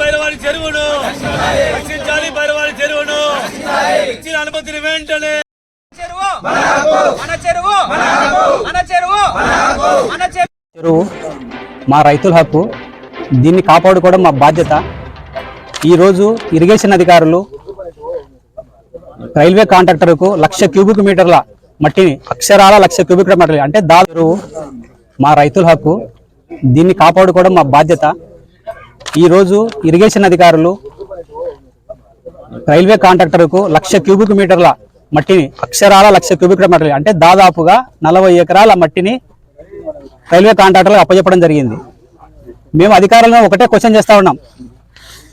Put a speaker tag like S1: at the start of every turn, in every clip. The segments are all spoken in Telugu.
S1: పైరవాడి చెరువును. రక్షించాలి పైరవాడి చెరువును. ఇచ్చిన అనుమతిని వెంటనే
S2: చెరువు. మన చెరువు. మన చెరువు. మన చెరువు.
S3: చెరువు మా రైతుల హక్కు. దీన్ని కాపాడుకోవడం మా బాధ్యత. ఈరోజు ఇరిగేషన్ అధికారులు రైల్వే కాంట్రాక్టర్కు లక్ష క్యూబిక్ మీటర్ల మట్టిని అక్షరాల లక్ష క్యూబిక్ మీటర్లు అంటే దా చెరువు మా రైతుల హక్కు. దీన్ని కాపాడుకోవడం మా బాధ్యత. ఈరోజు ఇరిగేషన్ అధికారులు రైల్వే కాంట్రాక్టర్కు లక్ష క్యూబిక్ మీటర్ల మట్టిని అక్షరాల లక్ష క్యూబిక్ మీటర్లు అంటే దాదాపుగా నలభై ఎకరాల మట్టిని రైల్వే కాంట్రాక్టర్లకు అప్పచెప్పడం జరిగింది. మేము అధికారులను ఒకటే క్వశ్చన్ చేస్తూ ఉన్నాం.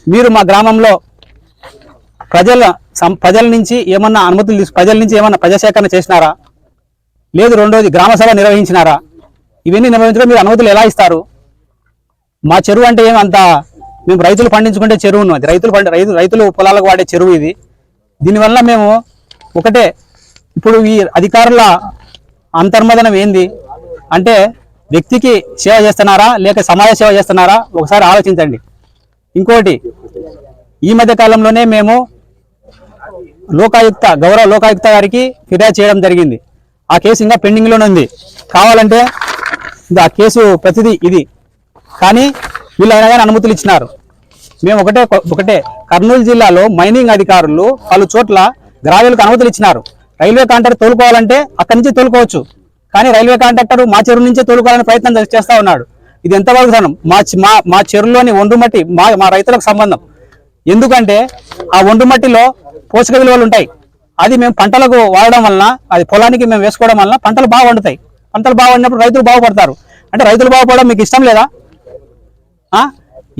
S3: మీరు మా గ్రామంలో ప్రజల సం- ప్రజల నుంచి ఏమన్నా అనుమతులు తీసు ప్రజల నుంచి ఏమన్నా ప్రజాసేకరణ చేసినారా? లేదు రెండోది గ్రామ సభ నిర్వహించినారా? ఇవన్నీ నిర్వహించడం మీరు అనుమతులు ఎలా ఇస్తారు? మా చెరువు అంటే ఏమి అంత మేము రైతులు పండించుకుంటే చెరువును అది రైతులు పండి రైతు రైతులు పొలాలకు వాడే చెరువు ఇది. దీనివల్ల మేము ఒకటే ఇప్పుడు ఈ అధికారుల అంతర్మదనం ఏంది? అంటే వ్యక్తికి సేవ చేస్తున్నారా? లేక సమాజ సేవ చేస్తున్నారా? ఒకసారి ఆలోచించండి. ఇంకోటి ఈ మధ్య కాలంలోనే మేము లోకాయుక్త గౌరవ లోకాయుక్త గారికి ఫిర్యాదు చేయడం జరిగింది. ఆ కేసు ఇంకా పెండింగ్లోనే ఉంది. కావాలంటే ఆ కేసు ప్రతిదీ ఇది. కానీ వీళ్ళు అయినా కానీ అనుమతులు ఇచ్చినారు. మేము ఒకటే ఒకటే కర్నూలు జిల్లాలో మైనింగ్ అధికారులు పలు చోట్ల గ్రావెలకు అనుమతులు ఇచ్చినారు. రైల్వే కాంట్రాక్టర్ తోలుకోవాలంటే అక్కడి నుంచి తోలుకోవచ్చు. కానీ రైల్వే కాంట్రాక్టర్ మా చెరువు నుంచే తోలుకోవాలని ప్రయత్నం చేస్తూ చేస్తా ఉన్నాడు. ఇది ఎంత వాగ్దానం మా మా మా చెరువులోని ఒండ్రు మట్టి మా మా రైతులకు సంబంధం. ఎందుకంటే ఆ ఒండ్రు మట్టిలో పోషక విలువలు ఉంటాయి. అది మేము పంటలకు వాడడం వలన అది పొలానికి మేము వేసుకోవడం వలన పంటలు బాగా వండుతాయి. పంటలు బాగా వండినప్పుడు రైతులు బాగుపడతారు. అంటే రైతులు బాగుపడడం మీకు ఇష్టం లేదా?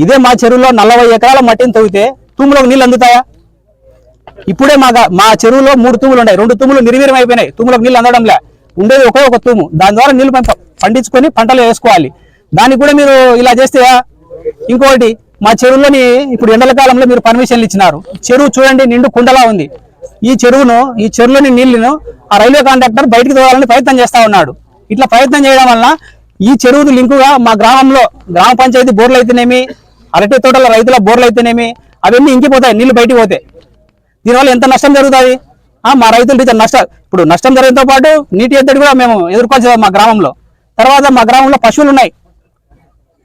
S3: ఇదే మా చెరువులో నలభై ఎకరాల మట్టిని తవ్వితే తూములోకి నీళ్ళు అందుతాయా? ఇప్పుడే మా మా చెరువులో మూడు తూములు ఉన్నాయి. రెండు తూములు నిర్వీర్యం అయిపోయినాయి. తూములకు నీళ్ళు అందడంలే ఉండేది ఒకే ఒక తూము దాని ద్వారా నీళ్ళు పంప పండించుకొని పంటలు వేసుకోవాలి. దానికి కూడా మీరు ఇలా చేస్తే ఇంకొకటి మా చెరువులోని ఇప్పుడు ఎండల కాలంలో మీరు పర్మిషన్లు ఇచ్చినారు. చెరువు చూడండి నిండు కుండలా ఉంది. ఈ చెరువును ఈ చెరువులోని నీళ్ళను ఆ రైల్వే కాంట్రాక్టర్ బయటికి తోవాలని ప్రయత్నం చేస్తా ఉన్నాడు. ఇట్లా ప్రయత్నం చేయడం వల్ల ఈ చెరువుకు లింకుగా మా గ్రామంలో గ్రామ పంచాయతీ బోర్లు అయితేనేమి అరటి తోటల రైతుల బోర్లు అయితేనేమి అవన్నీ ఇంకిపోతాయి నీళ్ళు బయటికి పోతాయి. దీనివల్ల ఎంత నష్టం జరుగుతుంది మా రైతులు రీతి నష్టం ఇప్పుడు నష్టం జరగడంతో పాటు నీటి ఎద్దడి కూడా మేము ఎదుర్కోవాల్సి మా గ్రామంలో. తర్వాత మా గ్రామంలో పశువులు ఉన్నాయి.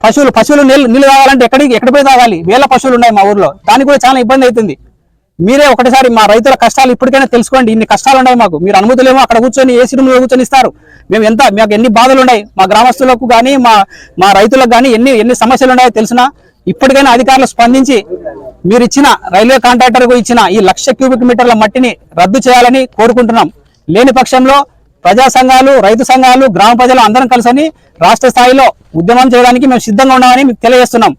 S3: పశువులు పశువులు నీళ్ళు నీళ్ళు తాగాలంటే ఎక్కడికి ఎక్కడ పోయి తాగాలి? వేల పశువులు ఉన్నాయి మా ఊర్లో. దానికి కూడా చాలా ఇబ్బంది అవుతుంది. మీరే ఒకటిసారి మా రైతుల కష్టాలు ఇప్పటికైనా తెలుసుకోండి. ఇన్ని కష్టాలు ఉన్నాయి మాకు. మీరు అనుమతులేమో అక్కడ కూర్చొని ఏ రూమ్లో కూర్చొని ఇస్తారు. మేము ఎంత మాకు ఎన్ని బాధలు ఉన్నాయి? మా గ్రామస్తులకు కానీ మా మా రైతులకు కానీ ఎన్ని ఎన్ని సమస్యలు ఉన్నాయో తెలిసినా ఇప్పటికైనా అధికారులు స్పందించి మీరు ఇచ్చిన రైల్వే కాంట్రాక్టర్కు ఇచ్చిన ఈ లక్ష క్యూబిక్ మీటర్ల మట్టిని రద్దు చేయాలని కోరుకుంటున్నాం. లేని పక్షంలో ప్రజా సంఘాలు రైతు సంఘాలు గ్రామ ప్రజలు అందరం కలిసని రాష్ట్ర స్థాయిలో ఉద్యమం చేయడానికి మేము సిద్ధంగా ఉన్నామని మీకు తెలియజేస్తున్నాం.